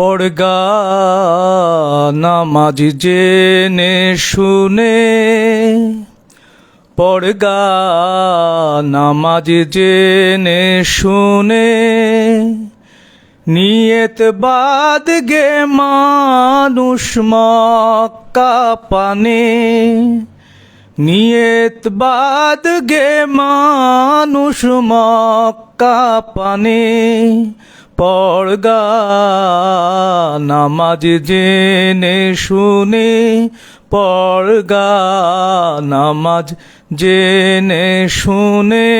পড়গা নামাজ জেনে শুনে। পড়গা নামাজ জেনে শুনে। নিয়ত বাদ গে মানুষ মক্কা পানে। নিয়ত বাদ গে মানুষ মক্কা পানে। পড়গা নামাজ জেনে শুনে পড়গা নামাজ জেনে শুনে।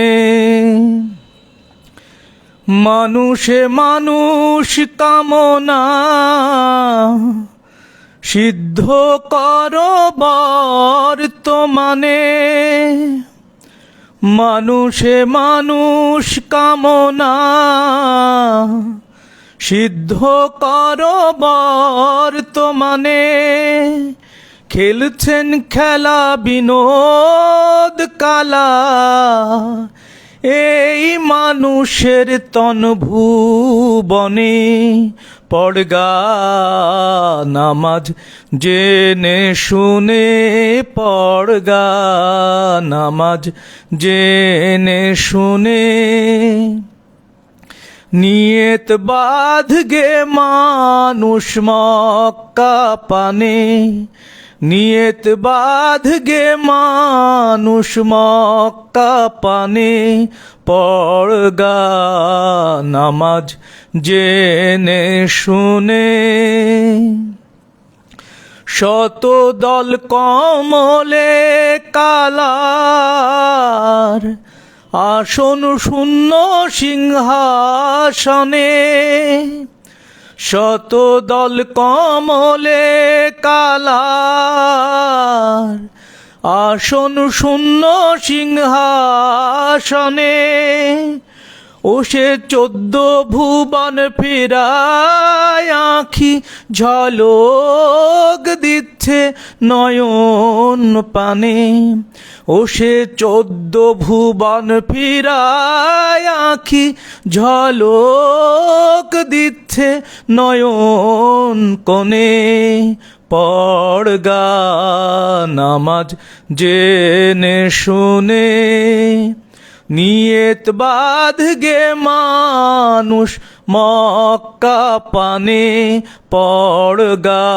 মানুষে মানুষ কামনা, সিদ্ধ কর বর্তমানে। মানুষে মানুষ কামনা সিদ্ধ বর্তমানে। খেলছেন খেলা বিনোদ কালা। এই মানুষের তন ভুবনে পড়গা নামাজ জেনে শুনে পড়গা নামাজ জেনে শুনে নিয়ত বাঁধ গে মানুষ মক্কা পানে। নিয়ত বাঁধ গে মানুষ মক্কা পানে। পড়গা নামাজ জেনে শুনে। শত দল কমলে আসন শূন্য সিংহাসনে। শত দল কমলে কালার। আসন শূন্য সিংহাসনে। ও সে চোদ্দ ভুবন ফেরায় আখি ঝলক দিচ্ছে নয়ন পানে। ও সে চোদ্দ ভুবন ফিরায় আখি ঝলক দিচ্ছে নয়ন কোণে পড়গা নামাজ জেনে শুনে। নিয়ত বাঁধ গে মানুষ মক্কা পানে পড়গা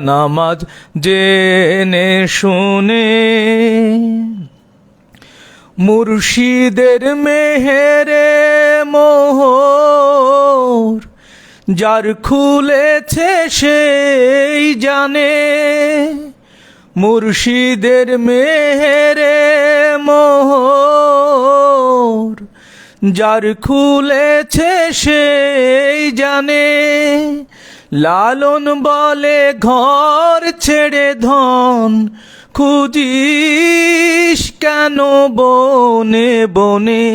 নামাজ জেনে শুনে। মুর্শিদের মেহেরে মোহর, যার খুলেছে সেই জানে। মুর্শিদের মেহেরে মোহর যার খুলেছে সে জানে, লালন বলে ঘর ছেড়ে ধন, খুঁজিস কেন বনে বনে?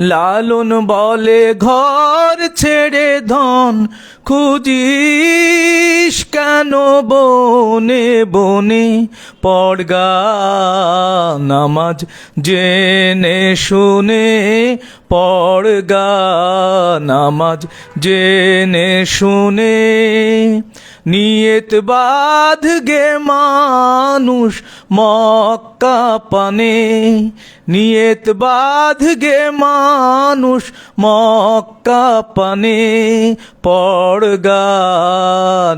লালন বলে ঘর ছেড়ে ধন খুঁজিস কেন বনে বনে? পড়গা নামাজ জেনে শুনে পড়গা নামাজ জেনে শুনে। নিয়ত বাঁধ গে মানুষ মক্কা পানে। নিয়ত বাঁধ গে মানুষ মক্কা পানে। পড়গা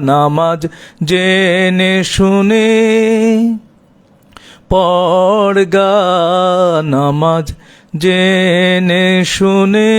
নামাজ জেনে শুনে। পড়গা নামাজ জেনে শুনে।